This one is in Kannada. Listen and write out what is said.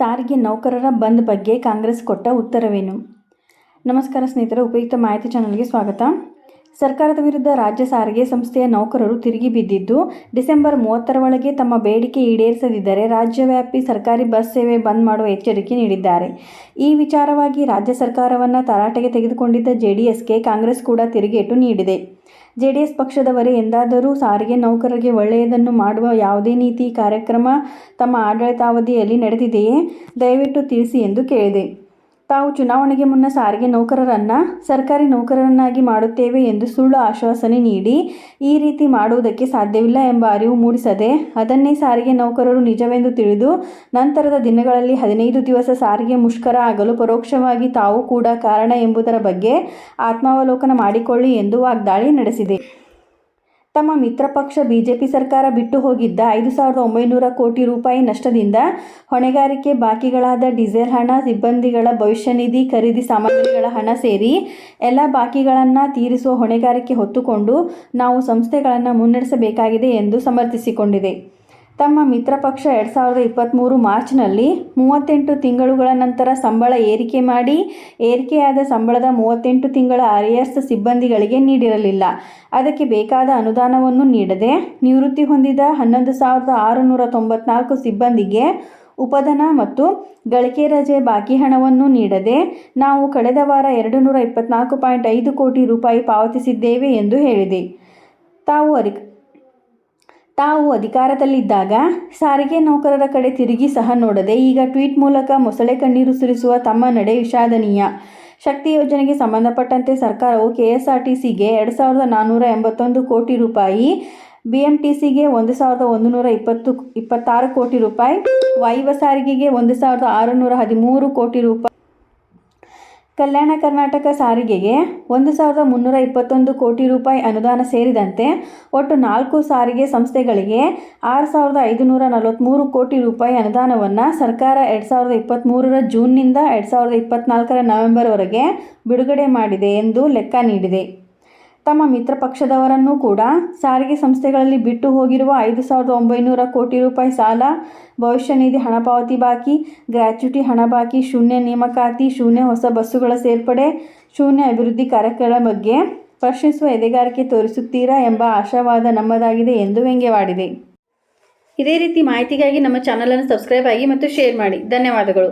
ಸಾರಿಗೆ ನೌಕರರ ಬಂದ್ ಬಗ್ಗೆ ಕಾಂಗ್ರೆಸ್ ಕೊಟ್ಟ ಉತ್ತರವೇನು? ನಮಸ್ಕಾರ ಸ್ನೇಹಿತರೆ ಉಪಯುಕ್ತ ಮಾಹಿತಿ ಚಾನಲ್ಗೆ ಸ್ವಾಗತ. ಸರ್ಕಾರದ ವಿರುದ್ಧ ರಾಜ್ಯ ಸಾರಿಗೆ ಸಂಸ್ಥೆಯ ನೌಕರರು ತಿರುಗಿ ಬಿದ್ದಿದ್ದು, ಡಿಸೆಂಬರ್ ಮೂವತ್ತರ ಒಳಗೆ ತಮ್ಮ ಬೇಡಿಕೆ ಈಡೇರಿಸದಿದ್ದರೆ ರಾಜ್ಯವ್ಯಾಪಿ ಸರ್ಕಾರಿ ಬಸ್ ಸೇವೆ ಬಂದ್ ಮಾಡುವ ಎಚ್ಚರಿಕೆ ನೀಡಿದ್ದಾರೆ. ಈ ವಿಚಾರವಾಗಿ ರಾಜ್ಯ ಸರ್ಕಾರವನ್ನು ತರಾಟೆಗೆ ತೆಗೆದುಕೊಂಡಿದ್ದ ಜೆಡಿಎಸ್ಗೆ ಕಾಂಗ್ರೆಸ್ ಕೂಡ ತಿರುಗೇಟು ನೀಡಿದೆ. ಜೆಡಿಎಸ್ ಪಕ್ಷದವರೇ ಎಂದಾದರೂ ಸಾರಿಗೆ ನೌಕರರಿಗೆ ಒಳ್ಳೆಯದನ್ನು ಮಾಡುವ ಯಾವುದೇ ನೀತಿ, ಕಾರ್ಯಕ್ರಮ ತಮ್ಮ ಆಡಳಿತಾವಧಿಯಲ್ಲಿ ನಡೆದಿದೆಯೇ ದಯವಿಟ್ಟು ತಿಳಿಸಿ ಎಂದು ಕೇಳಿದೆ. ತಾವು ಚುನಾವಣೆಗೆ ಮುನ್ನ ಸಾರಿಗೆ ನೌಕರರನ್ನು, ಸರ್ಕಾರಿ ನೌಕರರನ್ನಾಗಿ ಮಾಡುತ್ತೇವೆ ಎಂದು ಸುಳ್ಳು ಆಶ್ವಾಸನೆ ನೀಡಿ ಈ ರೀತಿ ಮಾಡುವುದಕ್ಕೆ ಸಾಧ್ಯವಿಲ್ಲ ಎಂಬ ಅರಿವು ಮೂಡಿಸದೆ ಅದನ್ನೇ ಸಾರಿಗೆ ನೌಕರರು ನಿಜವೆಂದು ತಿಳಿದು ನಂತರದ ದಿನಗಳಲ್ಲಿ ಹದಿನೈದು ದಿವಸ ಸಾರಿಗೆ ಮುಷ್ಕರ ಆಗಲು ಪರೋಕ್ಷವಾಗಿ ತಾವು ಕೂಡ ಕಾರಣ ಎಂಬುದರ ಬಗ್ಗೆ ಆತ್ಮಾವಲೋಕನ ಮಾಡಿಕೊಳ್ಳಿ ಎಂದು ವಾಗ್ದಾಳಿ ನಡೆಸಿದೆ. ತಮ್ಮ ಮಿತ್ರ ಪಕ್ಷ ಬಿಜೆಪಿ ಸರ್ಕಾರ ಬಿಟ್ಟು ಹೋಗಿದ್ದ ಐದು ಸಾವಿರದ ಒಂಬೈನೂರ ಕೋಟಿ ರೂಪಾಯಿ ನಷ್ಟದಿಂದ ಹೊಣೆಗಾರಿಕೆ ಬಾಕಿಗಳಾದ ಡೀಸೆಲ್ ಹಣ, ಸಿಬ್ಬಂದಿಗಳ ಭವಿಷ್ಯ ನಿಧಿ, ಖರೀದಿ ಸಾಮಗ್ರಿಗಳ ಹಣ ಸೇರಿ ಎಲ್ಲ ಬಾಕಿಗಳನ್ನು ತೀರಿಸುವ ಹೊಣೆಗಾರಿಕೆ ಹೊತ್ತುಕೊಂಡು ನಾವು ಸಂಸ್ಥೆಗಳನ್ನು ಮುನ್ನಡೆಸಬೇಕಾಗಿದೆ ಎಂದು ಸಮರ್ಥಿಸಿಕೊಂಡಿದೆ. ತಮ್ಮ ಮಿತ್ರ ಪಕ್ಷ ಎರಡು ಸಾವಿರದ ಇಪ್ಪತ್ತ್ಮೂರು ಮಾರ್ಚ್ನಲ್ಲಿ ಮೂವತ್ತೆಂಟು ತಿಂಗಳುಗಳ ನಂತರ ಸಂಬಳ ಏರಿಕೆ ಮಾಡಿ, ಏರಿಕೆಯಾದ ಸಂಬಳದ ಮೂವತ್ತೆಂಟು ತಿಂಗಳ ಅರಿಯರ್ಸ್ ಸಿಬ್ಬಂದಿಗಳಿಗೆ ನೀಡಿರಲಿಲ್ಲ. ಅದಕ್ಕೆ ಬೇಕಾದ ಅನುದಾನವನ್ನು ನೀಡದೆ ನಿವೃತ್ತಿ ಹೊಂದಿದ ಹನ್ನೊಂದು ಸಾವಿರದ ಆರುನೂರ ತೊಂಬತ್ನಾಲ್ಕು ಸಿಬ್ಬಂದಿಗೆ ಉಪಧನ ಮತ್ತು ಗಳಿಕೆ ರಜೆ ಬಾಕಿ ಹಣವನ್ನು ನೀಡದೆ ನಾವು ಕಳೆದ ವಾರ ಎರಡು ನೂರ ಇಪ್ಪತ್ನಾಲ್ಕು ಪಾಯಿಂಟ್ ಐದು ಕೋಟಿ ರೂಪಾಯಿ ಪಾವತಿಸಿದ್ದೇವೆ ಎಂದು ಹೇಳಿದೆ. ತಾವು ಅರಿ ತಾವು ಅಧಿಕಾರದಲ್ಲಿದ್ದಾಗ ಸಾರಿಗೆ ನೌಕರರ ಕಡೆ ತಿರುಗಿ ಸಹ ನೋಡದೆ ಈಗ ಟ್ವೀಟ್ ಮೂಲಕ ಮೊಸಳೆ ಕಣ್ಣೀರು ಸುರಿಸುವ ತಮ್ಮ ನಡೆ ವಿಷಾದನೀಯ. ಶಕ್ತಿ ಯೋಜನೆಗೆ ಸಂಬಂಧಪಟ್ಟಂತೆ ಸರ್ಕಾರವು ಕೆಎಸ್ಆರ್ಟಿಸಿಗೆ ಎರಡು ಸಾವಿರದ ನಾನ್ನೂರ ಎಂಬತ್ತೊಂದು ಕೋಟಿ ರೂಪಾಯಿ ಬಿ ಎಂ ಟಿ ಸಿಗೆ ಒಂದು ಸಾವಿರದ ಒಂದು ನೂರ ಇಪ್ಪತ್ತು, ಇಪ್ಪತ್ತಾರು ಕೋಟಿ ರೂಪಾಯಿ ವಾಯುವ ಸಾರಿಗೆಗೆ ಒಂದು ಸಾವಿರದ ಆರುನೂರ ಹದಿಮೂರು ಕೋಟಿ ರೂಪಾಯಿ ಕಲ್ಯಾಣ ಕರ್ನಾಟಕ ಸಾರಿಗೆಗೆ ಒಂದು ಸಾವಿರದ ಮುನ್ನೂರ ಇಪ್ಪತ್ತೊಂದು ಕೋಟಿ ರೂಪಾಯಿ ಅನುದಾನ ಸೇರಿದಂತೆ ಒಟ್ಟು ನಾಲ್ಕು ಸಾರಿಗೆ ಸಂಸ್ಥೆಗಳಿಗೆ ಆರು ಸಾವಿರದ ಐದುನೂರ ನಲವತ್ತ್ಮೂರು ಕೋಟಿ ರೂಪಾಯಿ ಅನುದಾನವನ್ನು ಸರ್ಕಾರ ಎರಡು ಸಾವಿರದ ಇಪ್ಪತ್ತ್ಮೂರರ ಜೂನ್ನಿಂದ ಎರಡು ಸಾವಿರದ ಇಪ್ಪತ್ತ್ನಾಲ್ಕರ ನವೆಂಬರ್ವರೆಗೆ ಬಿಡುಗಡೆ ಮಾಡಿದೆ ಎಂದು ಲೆಕ್ಕ ನೀಡಿದೆ. ತಮ್ಮ ಮಿತ್ರ ಪಕ್ಷದವರನ್ನೂ ಕೂಡ ಸಾರಿಗೆ ಸಂಸ್ಥೆಗಳಲ್ಲಿ ಬಿಟ್ಟು ಹೋಗಿರುವ ಐದು ಸಾವಿರದ ಒಂಬೈನೂರ ಕೋಟಿ ರೂಪಾಯಿ ಸಾಲ, ಭವಿಷ್ಯ ನಿಧಿ ಹಣ ಪಾವತಿ ಬಾಕಿ ಗ್ರ್ಯಾಚ್ಯುಟಿ ಹಣ ಬಾಕಿ, ಶೂನ್ಯ ನೇಮಕಾತಿ ಶೂನ್ಯ ಹೊಸ ಬಸ್ಸುಗಳ ಸೇರ್ಪಡೆ, ಶೂನ್ಯ ಅಭಿವೃದ್ಧಿ ಕಾರ್ಯಕ್ರಮಗಳ ಬಗ್ಗೆ ಪ್ರಶ್ನಿಸುವ ಎದೆಗಾರಿಕೆ ತೋರಿಸುತ್ತೀರಾ ಎಂಬ ಆಶಾವಾದ ನಮ್ಮದಾಗಿದೆ ಎಂದು ವ್ಯಂಗ್ಯವಾಡಿದೆ. ಇದೇ ರೀತಿ ಮಾಹಿತಿಗಾಗಿ ನಮ್ಮ ಚಾನಲನ್ನು ಸಬ್ಸ್ಕ್ರೈಬ್ ಆಗಿ ಮತ್ತು ಶೇರ್ ಮಾಡಿ. ಧನ್ಯವಾದಗಳು.